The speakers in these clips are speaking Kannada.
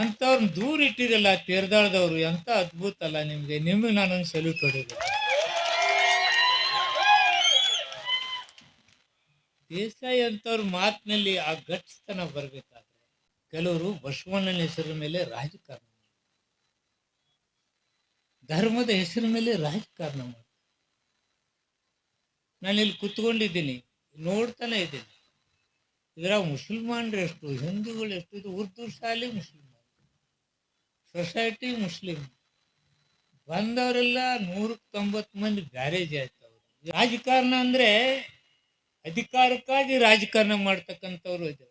ಅಂಥವ್ರನ್ನ ದೂರ ಇಟ್ಟಿರಲ್ಲ, ತೇರ್ದಾಳ್ದವ್ರು ಎಂತ ಅದ್ಭುತ ಅಲ್ಲ ನಿಮ್ಗೆ. ನಿಮಗೆ ನಾನೊಂದು ಸೆಲ್ಯೂಟ್ ಹೊಡಿಬೇಕು ದೇಸಾಯಿ ಅಂತವ್ರ ಮಾತಿನಲ್ಲಿ ಆ ಗಟ್ಸ್ತನ ಬರ್ಬೇಕಾದ್ರೆ ಕೆಲವರು ಬಸವಣ್ಣನ ಹೆಸರ ಮೇಲೆ ರಾಜಕಾರಣ ಧರ್ಮದ ಹೆಸರ ಮೇಲೆ ರಾಜಕಾರಣ ಮಾಡ್ತಾರೆ. ನಾನಿಲ್ಲಿ ಕುತ್ಕೊಂಡಿದ್ದೀನಿ, ನೋಡ್ತಾನೆ ಇದ್ದೀನಿ. ಇದರ ಮುಸಲ್ಮಾನರು ಎಷ್ಟು, ಹಿಂದೂಗಳು ಎಷ್ಟು, ಇದು ಉರ್ದು ಶಾಲೆ ಮುಸ್ಲಿಮ್. ಸೊಸೈಟಿ ಮುಸ್ಲಿಂ ಬಂದವರೆಲ್ಲ ನೂರಕ್ಕೆ ತೊಂಬತ್ತು ಮಂದಿ ಬ್ಯಾರೇಜ್ ಅವರು. ರಾಜಕಾರಣ ಅಂದ್ರೆ ಅಧಿಕಾರಕ್ಕಾಗಿ ರಾಜಕಾರಣ ಮಾಡ್ತಕ್ಕಂಥವ್ರು ಇದ್ದಾರೆ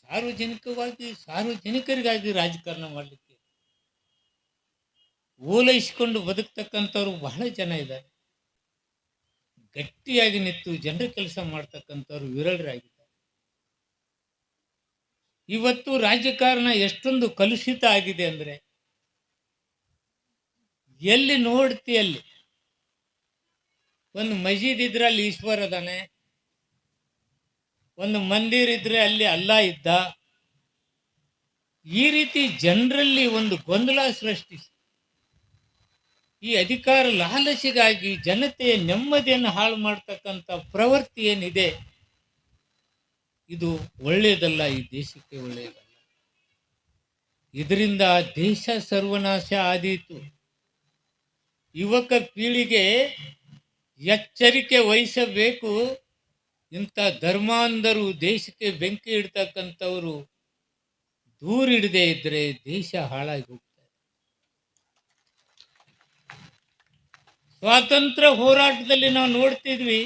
ಸಾರ್ವಜನಿಕವಾಗಿ, ಸಾರ್ವಜನಿಕರಿಗಾಗಿ ರಾಜಕಾರಣ ಮಾಡಲಿಕ್ಕೆ. ಓಲೈಸಿಕೊಂಡು ಬದುಕ್ತಕ್ಕಂಥವ್ರು ಬಹಳ ಜನ ಇದ್ದಾರೆ. ಗಟ್ಟಿಯಾಗಿ ನಿಂತು ಜನರ ಕೆಲಸ ಮಾಡ್ತಕ್ಕಂಥವ್ರು ವಿರಳರಾಗಿದ್ದಾರೆ ಇವತ್ತು ರಾಜಕಾರಣ ಎಷ್ಟೊಂದು ಕಲುಷಿತ ಆಗಿದೆ ಅಂದರೆ ಎಲ್ಲಿ ನೋಡ್ತಿ ಅಲ್ಲಿ? ಒಂದು ಮಸೀದ್ ಇದ್ರೆ ಅಲ್ಲಿ ಈಶ್ವರ ಅದಾನೆ ಒಂದು ಮಂದಿರ್ ಇದ್ರೆ ಅಲ್ಲಿ ಅಲ್ಲ ಇದ್ದ. ಈ ರೀತಿ ಜನರಲ್ಲಿ ಒಂದು ಗೊಂದಲ ಸೃಷ್ಟಿಸಿ. ಈ ಅಧಿಕಾರ ಲಾಲಸಿಗಾಗಿ ಜನತೆಯ ನೆಮ್ಮದಿಯನ್ನು ಹಾಳು ಮಾಡ್ತಕ್ಕಂಥ ಪ್ರವೃತ್ತಿ ಏನಿದೆ? ಇದು ಒಳ್ಳೆಯದಲ್ಲ, ಈ ದೇಶಕ್ಕೆ ಒಳ್ಳೆಯದಲ್ಲ. ಇದರಿಂದ ದೇಶ ಸರ್ವನಾಶ ಆದೀತು. ಯುವಕ ಪೀಳಿಗೆ ಎಚ್ಚರಿಕೆ ವಹಿಸಬೇಕು. ಇಂಥ ಧರ್ಮಾಂಧರು ದೇಶಕ್ಕೆ ಬೆಂಕಿ ಇಡ್ತಕ್ಕಂಥವರು ದೂರಿಡದೇ ಇದ್ರೆ ದೇಶ ಹಾಳಾಗಿ ಹೋಗ್ತಾರೆ ಸ್ವಾತಂತ್ರ್ಯ ಹೋರಾಟದಲ್ಲಿ ನಾವು ನೋಡ್ತಿದ್ವಿ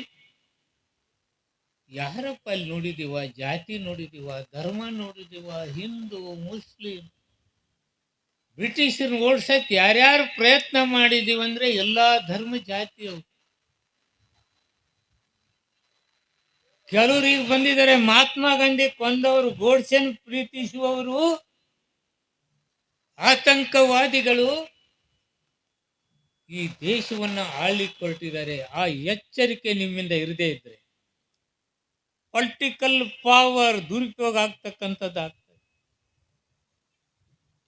ಯಾರಪ್ಪ ಅಲ್ಲಿ ನೋಡಿದೀವ, ಜಾತಿ ನೋಡಿದೀವ, ಧರ್ಮ ನೋಡಿದೀವ, ಹಿಂದೂ, ಮುಸ್ಲಿಂ ಬ್ರಿಟಿಷರನ್ನ ಓಡ್ಸಕ್ ಯಾರ್ಯಾರು ಪ್ರಯತ್ನ ಮಾಡಿದೀವಿ ಅಂದ್ರೆ ಎಲ್ಲಾ ಧರ್ಮ ಜಾತಿಯವರು. ಕೆಲವರು ಈಗ ಬಂದಿದ್ದಾರೆ, ಮಹಾತ್ಮ ಗಾಂಧಿ ಕೊಂದವರು, ಗೋಡ್ಸೆನ್ ಪ್ರೀತಿಸುವವರು, ಆತಂಕವಾದಿಗಳು ಈ ದೇಶವನ್ನ ಆಳ್ಲಿಕ್ಕೆ ಹೊರಟಿದ್ದಾರೆ ಆ ಎಚ್ಚರಿಕೆ ನಿಮ್ಮಿಂದ ಇರದೇ ಇದ್ರೆ. ಪೊಲಿಟಿಕಲ್ ಪವರ್ ದುರುಪಯೋಗ ಆಗ್ತಕ್ಕಂಥದ್ದು ಆಗ್ತದೆ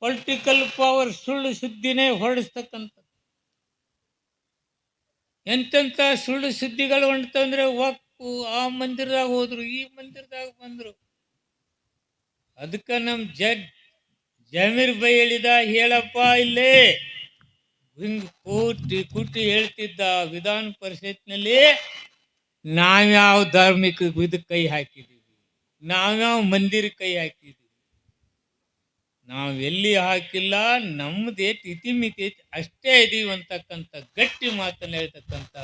ಪೊಲಿಟಿಕಲ್ ಪವರ್ ಸುಳ್ಳು ಸುದ್ದಿನೇ ಹೊರಡಿಸ್ತಕ್ಕಂಥದ್ದು. ಎಂತೆಂಥ ಸುಳ್ಳು ಸುದ್ದಿಗಳು ಹೊಂಟಂದ್ರೆ ಒಕ್ಕು ಆ ಮಂದಿರದಾಗ ಹೋದ್ರು, ಈ ಮಂದಿರದಾಗ ಬಂದ್ರು. ಅದಕ್ಕೆ ನಮ್ಮ ಜಡ್ ಜಮೀರ್ ಬೈ ಹೇಳಿದ ಹೇಳಪ್ಪ ಇಲ್ಲೇ. ಹಿಂಗ್ ಕೂಟಿ ಕುಟ್ಟಿ ಹೇಳ್ತಿದ್ದ ವಿಧಾನ ಪರಿಷತ್ನಲ್ಲಿ ನಾವ್ಯಾವ ಧಾರ್ಮಿಕ ಇದಕ್ಕೆ ಕೈ ಹಾಕಿದೀವಿ? ನಾವ್ಯಾವ ಮಂದಿರ ಕೈ ಹಾಕಿದೀವಿ? ನಾವು ಎಲ್ಲಿ ಹಾಕಿಲ್ಲ ನಮ್ಮದೇ ತಿಥಿಮಿತಿ ಅಷ್ಟೇ ಇದೀವಿ ಅಂತಕ್ಕಂಥ ಗಟ್ಟಿ ಮಾತನ್ನ ಹೇಳ್ತಕ್ಕಂಥ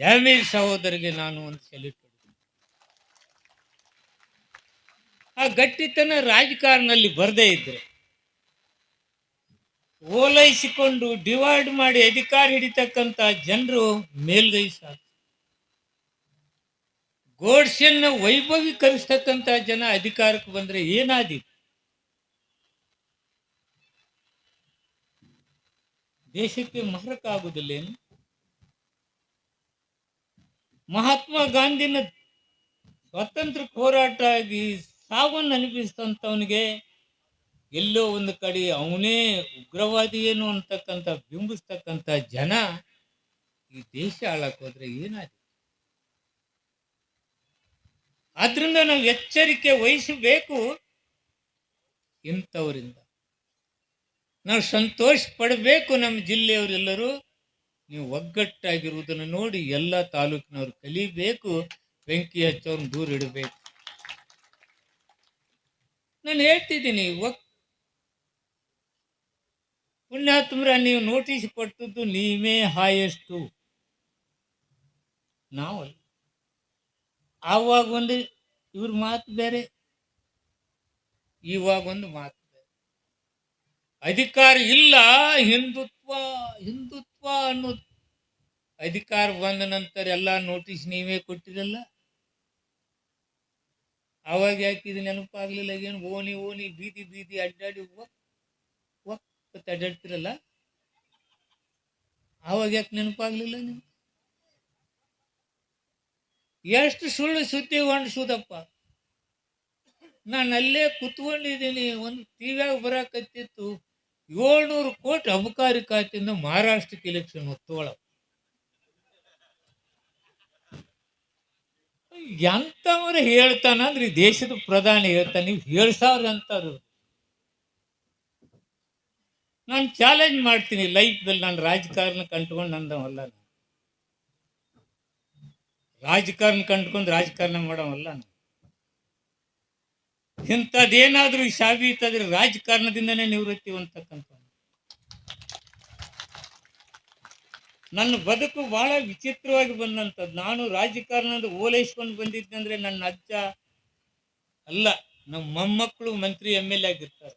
ಜಮೀರ್ ಸಹೋದರಿಗೆ ನಾನು ಒಂದು ಸೆಲ್ಯೂಟ್ ಆ ಗಟ್ಟಿತನ ರಾಜಕಾರಣದಲ್ಲಿ ಬರದೇ ಇದ್ರೆ, ಓಲೈಸಿಕೊಂಡು ಡಿವೈಡ್ ಮಾಡಿ ಅಧಿಕಾರ ಹಿಡಿತಕ್ಕಂಥ ಜನರು ಮೇಲ್ಗೈ ಸಾಕು. ಗೋಡ್ಸೆನ್ನ ವೈಭವೀಕರಿಸ್ತಕ್ಕಂಥ ಜನ ಅಧಿಕಾರಕ್ಕೆ ಬಂದ್ರೆ ಏನಾದೀತು ದೇಶಕ್ಕೆ ಮಾರಕ ಆಗುದಿಲ್ಲೇನು ಮಹಾತ್ಮ ಗಾಂಧಿನ ಸ್ವಾತಂತ್ರ್ಯ ಹೋರಾಟ ಆಗಿ ಸಾವನ್ನು ಎಲ್ಲೋ ಒಂದು ಕಡೆ ಅವನೇ ಉಗ್ರವಾದಿ ಏನು ಅಂತಕ್ಕಂಥ, ಬಿಂಬಿಸ್ತಕ್ಕಂಥ ಜನ ಈ ದೇಶ ಆಳಕ್ಕೆ ಹೋದ್ರೆ ಏನಾಯ್ತು ಆದ್ರಿಂದ ನಾವು ಎಚ್ಚರಿಕೆ ವಹಿಸಬೇಕು ಇಂಥವರಿಂದ. ನಾವು ಸಂತೋಷ ಪಡಬೇಕು ನಮ್ಮ ಜಿಲ್ಲೆಯವರೆಲ್ಲರೂ. ನೀವು ಒಗ್ಗಟ್ಟಾಗಿರುವುದನ್ನು ನೋಡಿ ಎಲ್ಲ ತಾಲೂಕಿನವರು ಕಲಿಬೇಕು. ಬೆಂಕಿ ಹಚ್ಚೋರ್ನ ದೂರ ಇಡಬೇಕು. ನಾನು ಹೇಳ್ತಿದ್ದೀನಿ ಒಕ್ ಪುಣ್ಯಾತ್ಮರ ನೀವು ನೋಟಿಸ್ ಕೊಟ್ಟದ್ದು ನೀವೇ ಹಾಯೆಸ್ಟು ನಾವಲ್ಲ. ಆವಾಗ ಒಂದು ಇವ್ರ ಮಾತು ಬೇರೆ, ಇವಾಗ ಒಂದು ಮಾತು ಬೇರೆ. ಅಧಿಕಾರ ಇಲ್ಲ ಹಿಂದುತ್ವ ಹಿಂದುತ್ವ ಅನ್ನೋದು. ಅಧಿಕಾರ ಬಂದ ನಂತರ ಎಲ್ಲ ನೋಟಿಸ್ ನೀವೇ ಕೊಟ್ಟಿರಲ್ಲ. ಆವಾಗ ಯಾಕೆ ಇದು ನೆನಪಾಗ್ಲಿಲ್ಲ ಏನು? ಓನಿ ಓನಿ ಬೀದಿ ಬೀದಿ, ಅಡ್ಡಾಡಿ ಒಕ್ ಒಕ್ ಅಂತ ಅಡ್ಡಾಡ್ತಿರಲ್ಲ. ಆವಾಗ ಯಾಕೆ ನೆನಪಾಗ್ಲಿಲ್ಲ ನೀವು ಎಷ್ಟು ಸುಳ್ಳು ಸುದ್ದಿ ಹೊಂಡಿಸೋದಪ್ಪ ನಾನು ಅಲ್ಲೇ ಕುತ್ಕೊಂಡಿದ್ದೀನಿ, ಒಂದು ಟಿವಿಯಾಗ ಬರಕತ್ತಿತ್ತು, ಏಳ್ನೂರು ಕೋಟಿ ಅಬಕಾರಿ ಖಾತೆಯಿಂದ ಮಹಾರಾಷ್ಟ್ರಕ್ಕೆ ಇಲೆಕ್ಷನ್ ಹೊತ್ತೋಳ ಎಂತವ್ರು ಹೇಳ್ತಾನ, ಅಂದ್ರೆ ಈ ದೇಶದ ಪ್ರಧಾನಿ ಹೇಳ್ತಾನೆ, ನೀವು ಹೇಳ್ಸಾವ್ರ ಅಂತಾರು ನಾನು ಚಾಲೆಂಜ್ ಮಾಡ್ತೀನಿ ಲೈಫ್ದಲ್ಲಿ ನಾನು ರಾಜಕಾರಣ ಕಂಟ್ಕೊಂಡು ನಂದವಲ್ಲ. ರಾಜಕಾರಣ ಕಂಡ್ಕೊಂಡು ರಾಜಕಾರಣ ಮಾಡೋವಲ್ಲ. ಇಂಥದ್ದೇನಾದ್ರೂ ಸಾಬೀತಾದ್ರೆ ರಾಜಕಾರಣದಿಂದನೇ ನಿವೃತ್ತಿ ಅಂತಕ್ಕಂಥ ನನ್ನ ಬದುಕು ಬಹಳ ವಿಚಿತ್ರವಾಗಿ ಬಂದಂಥದ್ದು. ನಾನು ರಾಜಕಾರಣದ ಓಲೈಸ್ಕೊಂಡು ಬಂದಿದ್ದೆ ಅಂದ್ರೆ ನನ್ನ ಅಜ್ಜ ಅಲ್ಲ, ನಮ್ಮ ಮೊಮ್ಮಕ್ಕಳು ಮಂತ್ರಿ ಎಂ ಎಲ್ ಎ ಆಗಿರ್ತಾರೆ.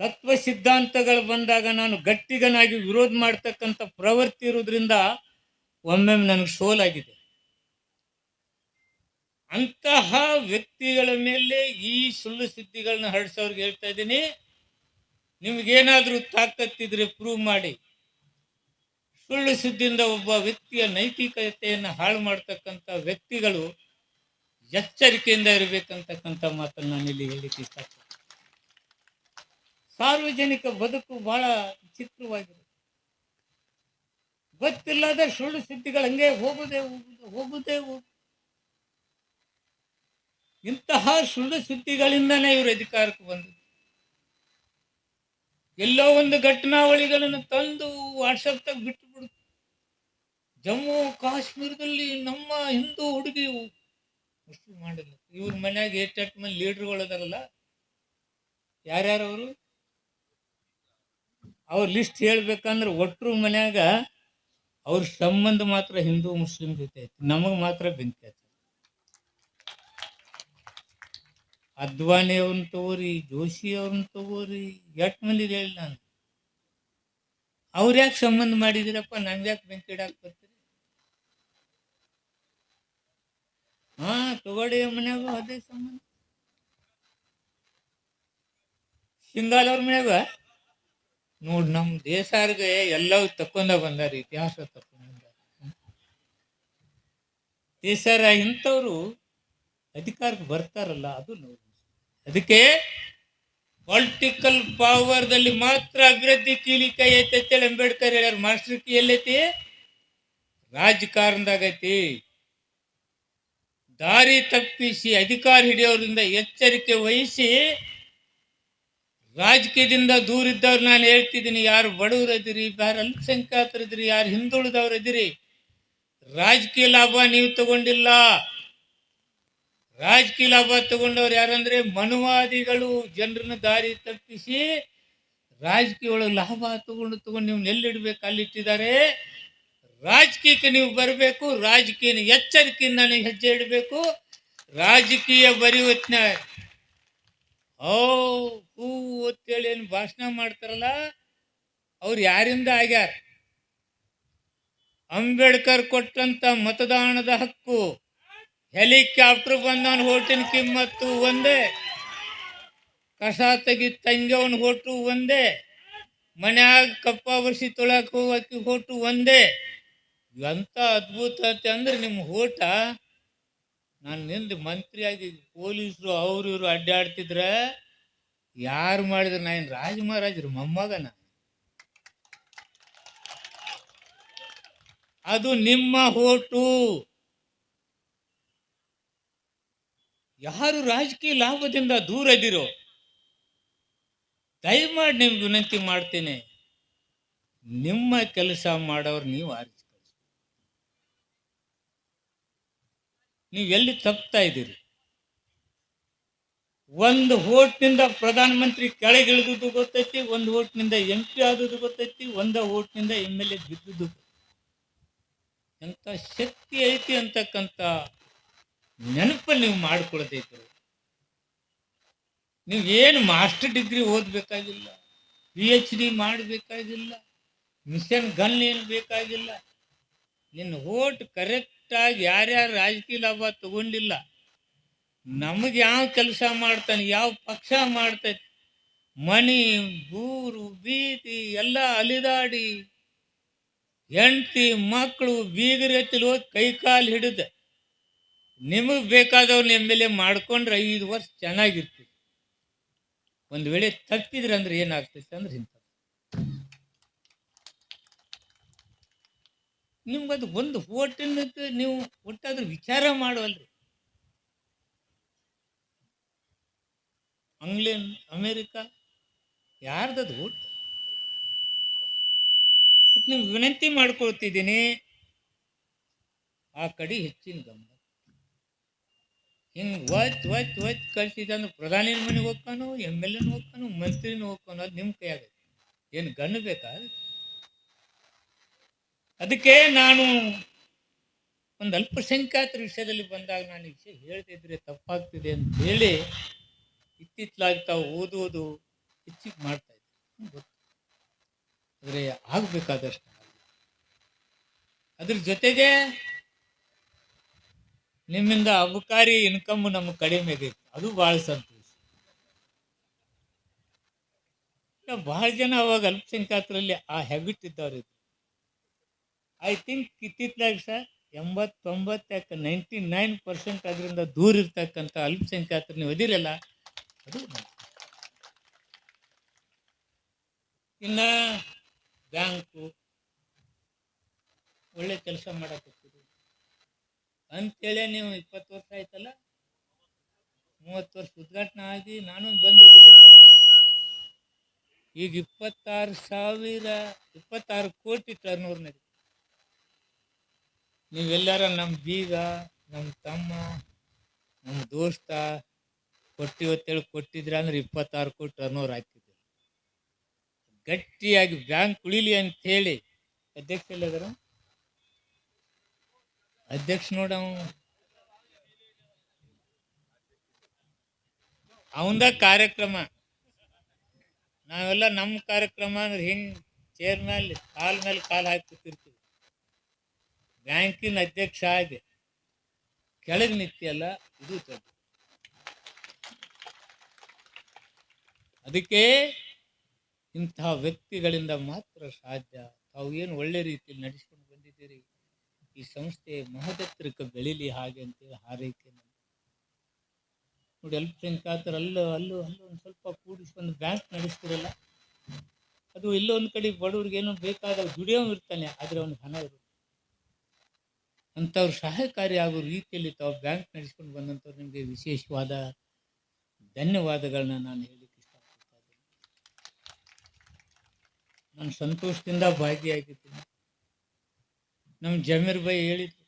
ತತ್ವ ಸಿದ್ಧಾಂತಗಳು ಬಂದಾಗ ನಾನು ಗಟ್ಟಿಗನಾಗಿ ವಿರೋಧ ಮಾಡ್ತಕ್ಕಂಥ ಪ್ರವೃತ್ತಿ ಇರೋದ್ರಿಂದ ಒಮ್ಮೊಮ್ಮೆ ನನಗೆ ಸೋಲಾಗಿದೆ. ಅಂತಹ ವ್ಯಕ್ತಿಗಳ ಮೇಲೆ ಈ ಸುಳ್ಳು ಸುದ್ದಿಗಳನ್ನ ಹರಡ್ಸೋರ್ಗೆ ಹೇಳ್ತಾ ಇದ್ದೀನಿ. ನಿಮ್ಗೇನಾದ್ರೂ ತಾಕತ್ತಿದ್ರೆ ಪ್ರೂವ್ ಮಾಡಿ. ಸುಳ್ಳು ಸುದ್ದಿಯಿಂದ ಒಬ್ಬ ವ್ಯಕ್ತಿಯ ನೈತಿಕತೆಯನ್ನು ಹಾಳು ಮಾಡ್ತಕ್ಕಂಥ ವ್ಯಕ್ತಿಗಳು ಎಚ್ಚರಿಕೆಯಿಂದ ಇರಬೇಕಂತಕ್ಕಂಥ ಮಾತನ್ನು ನಾನಿಲ್ಲಿ ಇಷ್ಟಪಡ್ತೀನಿ. ಸಾರ್ವಜನಿಕ ಬದುಕು ಬಹಳ ವಿಚಿತ್ರವಾಗಿದೆ. ಗೊತ್ತಿಲ್ಲದ ಸುಳ್ಳು ಸುದ್ದಿಗಳು ಹಂಗೆ ಹೋಗುದೇ ಹೋಗುದು ಹೋಗುದೇ ಹೋಗುದು. ಇಂತಹ ಸುಳ್ಳು ಸುದ್ದಿಗಳಿಂದನೇ ಇವರು ಅಧಿಕಾರಕ್ಕೆ ಬಂದರು ಎಲ್ಲೋ ಒಂದು ಘಟನಾವಳಿಗಳನ್ನು ತಂದು ವಾಟ್ಸಪ್ದಾಗ ಬಿಟ್ಟು ಬಿಡುತ್ತೆ ಜಮ್ಮು ಕಾಶ್ಮೀರದಲ್ಲಿ ನಮ್ಮ ಹಿಂದೂ ಹುಡುಗಿ ಅಷ್ಟು ಮಾಡಿಲ್ಲ. ಇವ್ರ ಮನ್ಯಾಗ ಎಷ್ಟು ಮೇಲೆ ಲೀಡರ್ಗಳು ಅದಾರಲ್ಲ ಯಾರ್ಯಾರವರು ಅವ್ರ? ಲಿಸ್ಟ್ ಹೇಳ್ಬೇಕಂದ್ರೆ ಒಟ್ಟರು ಮನ್ಯಾಗ ಅವ್ರ ಸಂಬಂಧ ಮಾತ್ರ ಹಿಂದೂ, ಮುಸ್ಲಿಂ ಜೊತೆ ಐತಿ. ನಮಗ್ ಮಾತ್ರ ಬೆಂಕಿ ಐತಿ ಅದ್ವಾನಿ ಅವ್ರನ್ನ ತಗೋರಿ, ಜೋಶಿ ಅವ್ರನ್ನ ತಗೋರಿ, ಎಷ್ಟ್ ಮಂದಿ ಹೇಳಿ ನಾನು. ಅವ್ರ ಯಾಕೆ ಸಂಬಂಧ ಮಾಡಿದಿರಪ್ಪ? ನಂಗೆ ಯಾಕೆ ಬೆಂಕಿ ಇಡಾಕ್ ಬರ್ತೀರಿ? ಹಾ, ತಗೊಳ್ಳಿ ಮನ್ಯಾಗ, ಅದೇ ಸಂಬಂಧ. ಸಿಂಗಾಲ್ ಅವ್ರ ಮನ್ಯಾಗ? ನೋಡ್ ನಮ್ಮ ದೇಶಾರ್ಗೆ ಎಲ್ಲವೂ ತಕೊಂಡ ಬಂದಾರ, ಇತಿಹಾಸ ತಕೊಂಡ ದೇಶಾರ ಇಂಥವ್ರು ಅಧಿಕಾರಕ್ಕೆ ಬರ್ತಾರಲ್ಲ, ಅದು ನೋಡಿ. ಅದಕ್ಕೆ ಪೊಲಿಟಿಕಲ್ ಪವರ್ದಲ್ಲಿ ಮಾತ್ರ ಅಭಿವೃದ್ಧಿ ಕೀಲಿಕ ಐತೆ ಅಂತೇಳಿ ಅಂಬೇಡ್ಕರ್ ಹೇಳ್ಯಾರ, ಮಾಸ್ಟರ್ ಕೀ ಎಲ್ಲೈತಿ? ರಾಜಕಾರಣದಾಗೈತಿ. ದಾರಿ ತಪ್ಪಿಸಿ ಅಧಿಕಾರ ಹಿಡಿಯೋದ್ರಿಂದ ಎಚ್ಚರಿಕೆ ವಹಿಸಿ ರಾಜಕೀಯದಿಂದ ದೂರ ಇದ್ದವ್ರು ನಾನು ಹೇಳ್ತಿದ್ದೀನಿ, ಯಾರು ಬಡವರದಿರಿ ಯಾರು ಅಲ್ಪಸಂಖ್ಯಾತರು ಇದ್ದೀರಿ, ಯಾರು ಹಿಂದುಳಿದವ್ರು ಇದ್ದೀರಿ. ರಾಜಕೀಯ ಲಾಭ ನೀವು ತಗೊಂಡಿಲ್ಲ. ರಾಜಕೀಯ ಲಾಭ ತಗೊಂಡವ್ರು ಯಾರಂದ್ರೆ ಮನುವಾದಿಗಳು. ಜನರನ್ನ ದಾರಿ ತಪ್ಪಿಸಿ ರಾಜಕೀಯ ಒಳಗೆ ಲಾಭ ತಗೊಂಡು ತಗೊಂಡು ನೀವು ನೆಲ್ಲಿಡ್ಬೇಕು, ಅಲ್ಲಿಟ್ಟಿದ್ದಾರೆ. ರಾಜಕೀಯಕ್ಕೆ ನೀವು ಬರಬೇಕು ರಾಜಕೀಯ ಎಚ್ಚರಿಕೆಯಿಂದ ನೀವು ಹೆಜ್ಜೆ ಇಡಬೇಕು. ರಾಜಕೀಯ ಬರೆಯುವತ್ನ ಓ ಹೂ ಅಂತೇಳಿ ಏನು ಭಾಷಣ ಮಾಡ್ತಾರಲ್ಲ, ಅವ್ರು ಯಾರಿಂದ ಆಗ್ಯಾರ? ಅಂಬೇಡ್ಕರ್ ಕೊಟ್ಟಂತ ಮತದಾನದ ಹಕ್ಕು ಹೆಲಿಕಾಪ್ಟರ್ ಬಂದವನು ಹೋಟಿನ ಕಿಮ್ಮತ್ತು ಒಂದೇ, ಕಸ ತೆಗಿ ತಂಗವನ್ ಹೋಟು ಒಂದೇ, ಮನ್ಯಾಗ ಕಪ್ಪ ಬರ್ಸಿ ತೊಳಕ್ ಹೋಗಿ ಹೋಟು ಒಂದೇ. ಎಂಥ ಅದ್ಭುತ ಅಂದ್ರೆ ನಿಮ್ಮ ಹೋಟ ನಾನು ನಿಂದು ಮಂತ್ರಿಯಾಗಿ ಪೊಲೀಸರು ಅವ್ರು ಇವರು ಅಡ್ಡಾಡ್ತಿದ್ರೆ ಯಾರು ಮಾಡಿದ್ರು? ನಾ ಏನು ರಾಜ ಮಹಾರಾಜರು ಮೊಮ್ಮಗನ. ಅದು ನಿಮ್ಮ ಹೋಟು ಯಾರು ರಾಜಕೀಯ ಲಾಭದಿಂದ ದೂರ ಇದ್ದೀರೋ, ದಯಮಾಡಿ ನಿಮ್ಗೆ ವಿನಂತಿ ಮಾಡ್ತೇನೆ, ನಿಮ್ಮ ಕೆಲಸ ಮಾಡೋರು ನೀವು ಆರಿಸಿ ನೀವು ಎಲ್ಲಿ ತಪ್ತಾ ಇದ್ದೀರಿ? ಒಂದು ಓಟ್ನಿಂದ ಪ್ರಧಾನಮಂತ್ರಿ ಕೆಳಗಿಳಿದುದು ಗೊತ್ತೈತಿ, ಒಂದು ಓಟ್ನಿಂದ ಎಂ ಪಿ ಆದುದು ಗೊತ್ತೈತಿ, ಒಂದ ಓಟ್ನಿಂದ ಎಂ ಎಲ್ ಎ ಬಿದ್ದುದು ಎಂತ ಶಕ್ತಿ ಐತಿ ಅಂತಕ್ಕಂಥ ನೆನಪಲ್ಲಿ ನೀವು ಮಾಡ್ಕೊಳ್ತೈತಿ ನೀವು ಏನು ಮಾಸ್ಟರ್ ಡಿಗ್ರಿ ಓದಬೇಕಾಗಿಲ್ಲ ಪಿ ಎಚ್ ಡಿ ಮಾಡಬೇಕಾಗಿಲ್ಲ, ಮಿಷನ್ ಗನ್ ಏನು ಬೇಕಾಗಿಲ್ಲ, ನಿನ್ನ ಓಟ್ ಕರೆಕ್ಟಾಗಿ ಯಾರ್ಯಾರು ರಾಜಕೀಯ ಲಾಭ ತಗೊಂಡಿಲ್ಲ, ನಮಗೆ ಯಾವ ಕೆಲಸ ಮಾಡ್ತಾನೆ, ಯಾವ ಪಕ್ಷ ಮಾಡ್ತೈತಿ ಮನಿ ಊರು, ಬೀದಿ, ಎಲ್ಲ ಅಲಿದಾಡಿ ಹೆಂಡತಿ ಮಕ್ಕಳು ಬೀಗರ ಎತ್ತಲು ಹೋಗಿ ಕೈ ಕಾಲು ಹಿಡಿದ ನಿಮಗೆ ಬೇಕಾದವ್ರನ್ನ ಎಂ ಎಲ್ ಎ ಮಾಡ್ಕೊಂಡ್ರೆ ಐದು ವರ್ಷ ಚೆನ್ನಾಗಿರ್ತೀವಿ. ಒಂದು ವೇಳೆ ತಪ್ಪಿದ್ರೆ ಅಂದ್ರೆ ಏನಾಗ್ತೈತೆ ಅಂದ್ರೆ ಇಂಥ ನಿಮ್ಗದು ಒಂದು ಓಟಿನ ನೀವು ಒಟ್ಟಾದ್ರೂ ವಿಚಾರ ಮಾಡುವಲ್ರಿ. ಆಂಗ್ಲೆನ್ ಅಮೇರಿಕ, ಯಾರ್ದದು ಓಟ್? ನಿಮ್ಗೆ ವಿನಂತಿ ಮಾಡ್ಕೊಳ್ತಿದ್ದೀನಿ. ಆ ಕಡೆ ಹೆಚ್ಚಿನ ಗಮನ. ಹಿಂಗೆ ಒಚ್ ಒಚ್ ಒಚ್ ಕಳ್ಸಿದ ಅಂದ್ರೆ ಪ್ರಧಾನಿ ಮನೆಗೆ ಹೋಗ್ತಾನೋ ಎಂ ಎಲ್ ಎನ್ ಹೋಗ್ತಾನೋ, ಮಂತ್ರಿನ ಹೋಗ್ತಾನೋ, ಅದು ನಿಮ್ಮ ಆಗುತ್ತೆ ಏನು ಗನ್ ಬೇಕಾ? ಅದಕ್ಕೆ ನಾನು ಒಂದು ಅಲ್ಪಸಂಖ್ಯಾತರ ವಿಷಯದಲ್ಲಿ ಬಂದಾಗ ನಾನು ವಿಷಯ ಹೇಳ್ತಿದ್ರೆ ತಪ್ಪಾಗ್ತಿದೆ ಅಂತ ಹೇಳಿ ಇತ್ತಿತ್ತಲಾಗಿ ತಾವು ಓದೋದು ಹೆಚ್ಚಿಗೆ ಮಾಡ್ತಾ ಇದ್ದೆ. ಆದರೆ ಆಗಬೇಕಾದಷ್ಟು ಅದ್ರ ಜೊತೆಗೆ ನಿಮ್ಮಿಂದ ಅಬಕಾರಿ ಇನ್ಕಮ್ ನಮ್ಗೆ ಕಡಿಮೆ ಆಗೈತಿ ಅದು ಭಾಳ ಸಂತೋಷ. ಭಾಳ ಜನ ಅವಾಗ ಅಲ್ಪಸಂಖ್ಯಾತರಲ್ಲಿ ಆ ಹ್ಯಾಬಿಟ್ ಇದ್ದವ್ರು ಐ ಥಿಂಕ್ ಇತ್ತಿತ್ತಲಾಗಿ ಸರ್ ಎಂಬತ್ತೊಂಬತ್ತು ಯಾಕೆ ನೈಂಟಿ ನೈನ್ ಪರ್ಸೆಂಟ್ ಅದರಿಂದ ದೂರ ಇರ್ತಕ್ಕಂಥ ಅಲ್ಪಸಂಖ್ಯಾತರು ನೀವು ಅದಿರಲ್ಲ, ಅದು. ಇನ್ನ ಬ್ಯಾಂಕು ಒಳ್ಳೆ ಕೆಲಸ ಮಾಡಕತ್ತೀರಿ ಅಂತೇಳಿ ನೀವು ಇಪ್ಪತ್ತು ವರ್ಷ ಆಯ್ತಲ್ಲ? ಮೂವತ್ತು ವರ್ಷ ಉದ್ಘಾಟನೆ ಆಗಿ ನಾನು ಬಂದು ಹೋಗಿದ್ದೆ ಈಗ ಇಪ್ಪತ್ತಾರು ಸಾವಿರ, ಇಪ್ಪತ್ತಾರು ಕೋಟಿ ಟರ್ನ್ ಓವರ್ ನೀವೆಲ್ಲಾರ ನಮ್ಮ ಬೀಗ ನಮ್ಮ ತಮ್ಮ ನಮ್ಮ ದೋಸ್ತ, ಕೊಟ್ಟಿವತ್ತೇಳಿ ಕೊಟ್ಟಿದ್ರೆ ಅಂದ್ರೆ ಇಪ್ಪತ್ತಾರು ಕೋಟಿ ಟರ್ನ್ ಓವರ್ ಹಾಕಿದ್ದೆ ಗಟ್ಟಿಯಾಗಿ ಬ್ಯಾಂಕ್ ಉಳಿಲಿ ಅಂತ ಹೇಳಿ ಅಧ್ಯಕ್ಷ ಎಲ್ಲದರ? ಅಧ್ಯಕ್ಷ ನೋಡ ಅವಂದ ಕಾರ್ಯಕ್ರಮ. ನಾವೆಲ್ಲ ನಮ್ಮ ಕಾರ್ಯಕ್ರಮ ಅಂದ್ರೆ ಹಿಂಗ್ ಚೇರ್ ಮೇಲೆ ಕಾಲ್ ಮೇಲೆ ಕಾಲ್ ಹಾಕಿ ಬ್ಯಾಂಕಿನ ಅಧ್ಯಕ್ಷ ಆಗಿ ಕೆಳಗೆ ನಿಂತಿಯಲ್ಲ, ಇದು ದೊಡ್ಡ. ಅದಕ್ಕೆ ಇಂತಹ ವ್ಯಕ್ತಿಗಳಿಂದ ಮಾತ್ರ ಸಾಧ್ಯ. ತಾವು ಏನು ಒಳ್ಳೆ ರೀತಿಯಲ್ಲಿ ನಡೆಸ್ಕೊಂಡು ಬಂದಿದ್ದೀರಿ? ಈ ಸಂಸ್ಥೆ ಮಹದತ್ರಕ್ಕೆ ಬೆಳೀಲಿ ಹಾಗೆ ಅಂತೇಳಿ ಹಾರೈಕೆ. ನೋಡಿ ಅಲ್ಪಸಂಖ್ಯಾತರು ಅಲ್ಲೂ ಅಲ್ಲೂ ಅಲ್ಲೂ ಒಂದು ಸ್ವಲ್ಪ ಕೂಡಿಸ್ಕೊಂಡು ಬ್ಯಾಂಕ್ ನಡೆಸ್ತಿರಲ್ಲ. ಅದು ಇಲ್ಲೊಂದು ಕಡೆ ಬಡವ್ರಿಗೆ ಏನೋ ಬೇಕಾದಾಗ ದುಡಿಯೋ ಇರ್ತಾನೆ, ಆದರೆ ಅವ್ನಿಗೆ ಹಣ ಇರುತ್ತೆ ಅಂಥವ್ರು ಸಹಾಯಕಾರಿ ಆಗೋ ರೀತಿಯಲ್ಲಿ ತಾವು ಬ್ಯಾಂಕ್ ನಡೆಸ್ಕೊಂಡು ಬಂದಂಥವ್ರು ನಿಮಗೆ ವಿಶೇಷವಾದ ಧನ್ಯವಾದಗಳನ್ನ ನಾನು ಹೇಳಲಿಕ್ಕೆ ಇಷ್ಟಪಡ್ತಾ ನಾನು ಸಂತೋಷದಿಂದ ಭಾಗಿಯಾಗಿದ್ದೀನಿ. ನಮ್ಮ ಜಮೀರ್ ಬೈ ಹೇಳಿದ್ರು,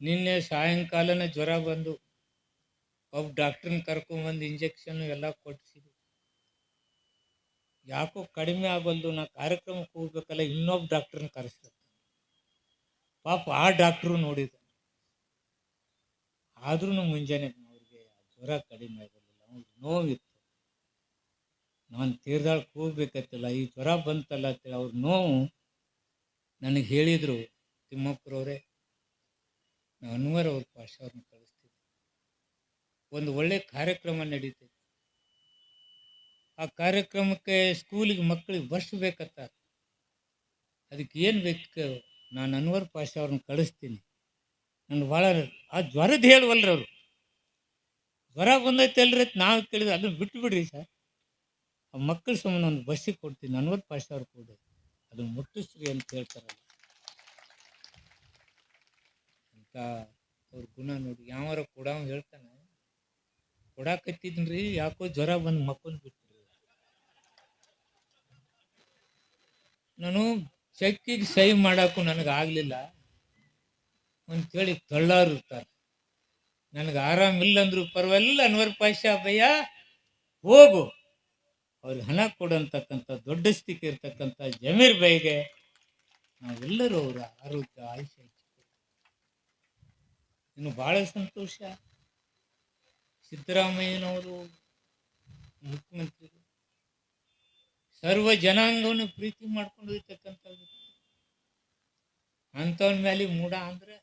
ನಿನ್ನೆ ಸಾಯಂಕಾಲನೇ ಜ್ವರ ಬಂದು ಒಬ್ಬ ಡಾಕ್ಟ್ರನ್ನ ಕರ್ಕೊಂಬಂದು ಇಂಜೆಕ್ಷನ್ ಎಲ್ಲ ಕೊಡಿಸಿದ್ರು ಯಾಕೋ ಕಡಿಮೆ ಆಗೋಲ್ದು ನಾ ಕಾರ್ಯಕ್ರಮಕ್ಕೆ ಹೋಗ್ಬೇಕಲ್ಲ, ಇನ್ನೊಬ್ಬ ಡಾಕ್ಟ್ರನ್ನ ಕರೆಸ್ತಾರೆ ಪಾಪ ಆ ಡಾಕ್ಟ್ರು ನೋಡಿದ್ರು. ಆದ್ರೂ ಮುಂಜಾನೆ ಅವ್ರಿಗೆ ಜ್ವರ ಕಡಿಮೆ ಆಗಿರಲಿಲ್ಲ. ಅವ್ರಿಗೆ ನೋವಿತ್ತು. ನಾನು ತೀರ್ದಾಳ್ ಹೋಗ್ಬೇಕತ್ತಿಲ್ಲ ಈ ಜ್ವರ ಬಂತಲ್ಲ ಅಂತೇಳಿ ಅವ್ರ ನೋವು ನನಗೆ ಹೇಳಿದರು ತಿಮ್ಮಪ್ಪರವರೇ ನಾನು ಅನ್ವರ್ ಅವ್ರ ಪಾಶ ಅವ್ರನ್ನ ಕಳಿಸ್ತೀವಿ. ಒಂದು ಒಳ್ಳೆ ಕಾರ್ಯಕ್ರಮ ನಡೀತೈತೆ. ಆ ಕಾರ್ಯಕ್ರಮಕ್ಕೆ ಸ್ಕೂಲಿಗೆ ಮಕ್ಕಳಿಗೆ ಬಸ್ ಬೇಕತ್ತ ಅದಕ್ಕೆ ಏನು ಬೇಕು ನಾನು ಅನ್ವರ್ ಪಾಷ ಅವ್ರನ್ನ ಕಳಿಸ್ತೀನಿ. ನಾನು ಭಾಳ ಆ ಜ್ವರದ್ದು ಹೇಳುವಲ್ರಿ ಅವರು. ಜ್ವರ ಬಂದೈತೆ ಅಲ್ರಿ ನಾವು ಕೇಳಿದ್ರೆ ಅದನ್ನು ಬಿಟ್ಟು ಬಿಡ್ರಿ ಸರ್. ಆ ಮಕ್ಕಳ ಸುಮ್ಮನೆ ಒಂದು ಬಸ್ಸಿಗೆ ಕೊಡ್ತೀನಿ, ಅನ್ವರ್ ಪಾಷ ಅವ್ರು ಕೂಡ. ಅದು ಮುಟ್ಟಿಸ್ರಿ ಅಂತ ಹೇಳ್ತಾರಲ್ಲ. ಅಂತ ಅವ್ರ ಗುಣ ನೋಡಿ, ಯಾವಾರ ಕೊಡ ಹೇಳ್ತಾನೆ. ಕೊಡಾಕತ್ತಿದ್ರಿ ಯಾಕೋ ಜ್ವರ ಬಂದು ಮಕ್ಕೊಂದು ಬಿಟ್ಟು ನಾನು ಚೆಕ್ಕಿಗೆ ಸಹಿ ಮಾಡೋಕ್ಕೂ ನನಗೆ ಆಗಲಿಲ್ಲ. ಅಂತೇಳಿ ತಳ್ಳಾರು ಇರ್ತಾರೆ. ನನಗೆ ಆರಾಮಿಲ್ಲ ಅಂದ್ರೂ ಪರವಾಗಿಲ್ಲ, ಅನ್ವರ್ ಪಾಷಾ ಭಯ್ಯ, ಹೋಗು. ಅವ್ರಿಗೆ ಹಣ ಕೊಡಂತಕ್ಕಂಥ, ದೊಡ್ಡ ಸ್ಥಿತಿ ಇರ್ತಕ್ಕಂಥ ಜಮೀರ್ ಬೈಗೆ ನಾವೆಲ್ಲರೂ ಅವರ ಆರೋಗ್ಯ ಆಯುಷ. ಇನ್ನು ಬಹಳ ಸಂತೋಷ. ಸಿದ್ದರಾಮಯ್ಯನವರು ಮುಖ್ಯಮಂತ್ರಿಗಳು. ಸರ್ವ ಜನಾಂಗವನ್ನು ಪ್ರೀತಿ ಮಾಡ್ಕೊಂಡು ಹೋಗ್ತಕ್ಕಂಥ ವ್ಯಕ್ತಿ ಅಂಥವನ ಮೇಲೆ ಮೂಢ ಅಂದ್ರೆ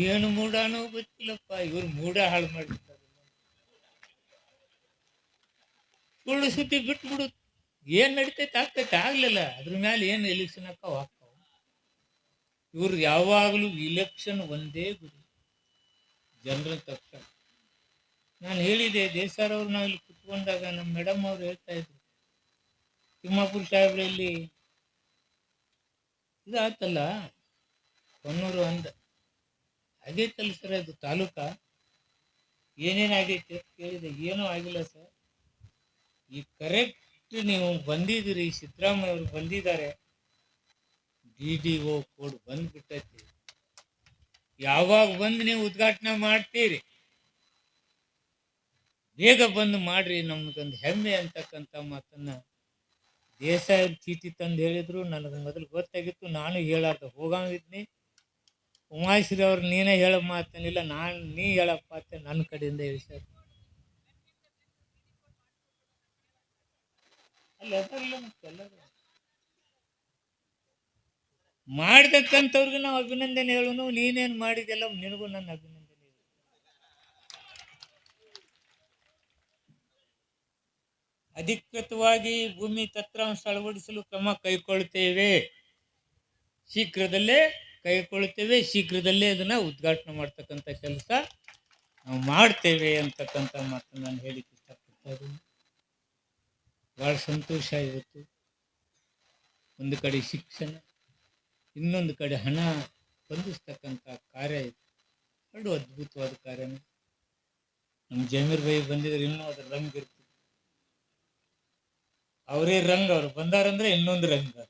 ಏನು ಮೂಡನೋ ಗೊತ್ತಿಲ್ಲಪ್ಪ. ಇವ್ರು ಮೂಡ ಹಾಳು ಮಾಡಿರ್ತಾರೆ ಸುಳ್ಳು ಸುದ್ದಿ ಬಿಟ್ಬಿಡು. ಏನ್ ನಡಿತೈತೆ? ಆಗ್ತೈತೆ? ಆಗ್ಲಿಲ್ಲ. ಅದ್ರ ಮೇಲೆ ಏನು ಎಲೆಕ್ಷನ್ ಹಾಕಾವ ಹಾಕ್ತಾವ ಇವ್ರು ಯಾವಾಗಲೂ ಇಲೆಕ್ಷನ್ ಒಂದೇ ಗುರಿ. ಜನರ ತಕ್ಷಣ ನಾನು ಹೇಳಿದೆ, ದೇಸಾರವ್ರು ನಾವು ಇಲ್ಲಿ ಕುತ್ಕೊಂಡಾಗ ನಮ್ಮ ಮೇಡಮ್ ಅವ್ರು ಹೇಳ್ತಾ ಇದ್ರು. ತಿಮ್ಮಾಪುರ ಸಾಹೇಬ್ರಲ್ಲಿ ಇದಾಯ್ತಲ್ಲ? ಹೊನ್ನೂರು ಅಂದ ಆಗೈತಲ್ಲ ಸರ್ ಅದು ತಾಲೂಕಾ? ಏನೇನಾಗೈತೆ ಕೇಳಿದೆ? ಏನೂ ಆಗಿಲ್ಲ ಸರ್. ಈ ಕರೆಕ್ಟ್ ನೀವು ಬಂದಿದ್ದೀರಿ ಸಿದ್ದರಾಮಯ್ಯ ಅವರು ಬಂದಿದ್ದಾರೆ. ಡಿ ಡಿ ಒ ಕೋಡ್ ಬಂದ್ಬಿಟ್ಟೈತಿ. ಯಾವಾಗ ಬಂದು ನೀವು ಉದ್ಘಾಟನೆ ಮಾಡ್ತೀರಿ? ಬೇಗ ಬಂದು ಮಾಡ್ರಿ ನಮ್ಗೊಂದು ಹೆಮ್ಮೆ ಅಂತಕ್ಕಂಥ ಮಾತನ್ನ. ದೇಸಾಯಿ ಚೀಟಿ ತಂದು ಹೇಳಿದ್ರು, ನನಗೆ ಮೊದಲು ಗೊತ್ತಾಗಿತ್ತು, ನಾನು ಹೇಳಾರ್ದು. ಹೋಗಂಗಿದ್ನಿ. ಉಮಾಶ್ರೀ ಅವ್ರು, ನೀನೇ ಹೇಳೋ ಮಾತೇನಿಲ್ಲ, ನಾನು, ನೀ ಹೇಳಪ್ಪ ಅಂತ ನನ್ನ ಕಡೆಯಿಂದ ಹೇಳಿ ಸರ್ ಮಾಡ್ತಕ್ಕಂಥವ್ರಿಗೆ ನಾವು ಅಭಿನಂದನೆ ಹೇಳೋನು, ನೀನೇನು ಮಾಡಿದೆಲ್ಲ ನಿನಗೂ ನನ್ನ ಅಭಿನಂದನೆ. ಅಧಿಕೃತವಾಗಿ ಭೂಮಿ ತತ್ರಾಂಶ ಅಳವಡಿಸಲು ಕ್ರಮ ಕೈಗೊಳ್ಳುತ್ತೇವೆ. ಶೀಘ್ರದಲ್ಲೇ ಕೈಗೊಳ್ಳುತ್ತೇವೆ. ಶೀಘ್ರದಲ್ಲೇ ಅದನ್ನ ಉದ್ಘಾಟನೆ ಮಾಡ್ತಕ್ಕಂಥ ಕೆಲಸ ನಾವು ಮಾಡ್ತೇವೆ ಅಂತಕ್ಕಂಥ ಮಾತನ್ನು ನಾನು ಹೇಳಿಕ್ಕೆ ಇಷ್ಟಪಡ್ತಾ ಇದ್ದೀನಿ. ಭಾಳ ಸಂತೋಷ ಇವತ್ತು ಒಂದು ಕಡೆ ಶಿಕ್ಷಣ, ಇನ್ನೊಂದು ಕಡೆ ಹಣ ಬಂಧಿಸ್ತಕ್ಕಂಥ ಕಾರ್ಯ ಇದೆ. ಎರಡು ಅದ್ಭುತವಾದ ಕಾರ್ಯನೇ. ನಮ್ಮ ಜಮೀರ್ ಬೈ ಬಂದಿದ್ರೆ ಇನ್ನೂ ಅದ್ರ ಅವರೇ ರಂಗ್, ಅವ್ರು ಬಂದಾರಂದ್ರೆ ಇನ್ನೊಂದು ರಂಗ್.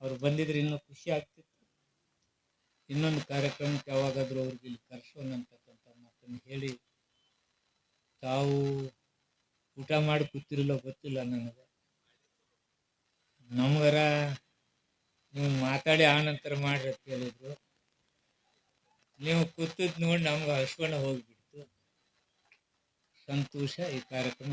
ಅವ್ರು ಬಂದಿದ್ರೆ ಇನ್ನೂ ಖುಷಿ ಆಗ್ತಿತ್ತು. ಇನ್ನೊಂದು ಕಾರ್ಯಕ್ರಮಕ್ಕೆ ಯಾವಾಗಾದ್ರೂ ಅವ್ರಿಗೆ ಇಲ್ಲಿ ಕರ್ಸೋಣ ಅಂತಕ್ಕಂಥ ಮಾತನ್ನು ಹೇಳಿ ತಾವು ಊಟ ಮಾಡಿ ಕೂತಿರಲ್ಲ ಗೊತ್ತಿಲ್ಲ ನನಗೆ. ನಮ್ಗರ ನೀವು ಮಾತಾಡಿ ಆ ನಂತರ ಮಾಡ್ರಿ ಅಂತ ಹೇಳಿದ್ರು. ನೀವು ಕೂತದ್ ನೋಡಿ ನಮ್ಗೆ ಹಸ್ಕೊಂಡು ಹೋಗ್ಬಿಡ್ತು. ಸಂತೋಷ ಈ ಕಾರ್ಯಕ್ರಮ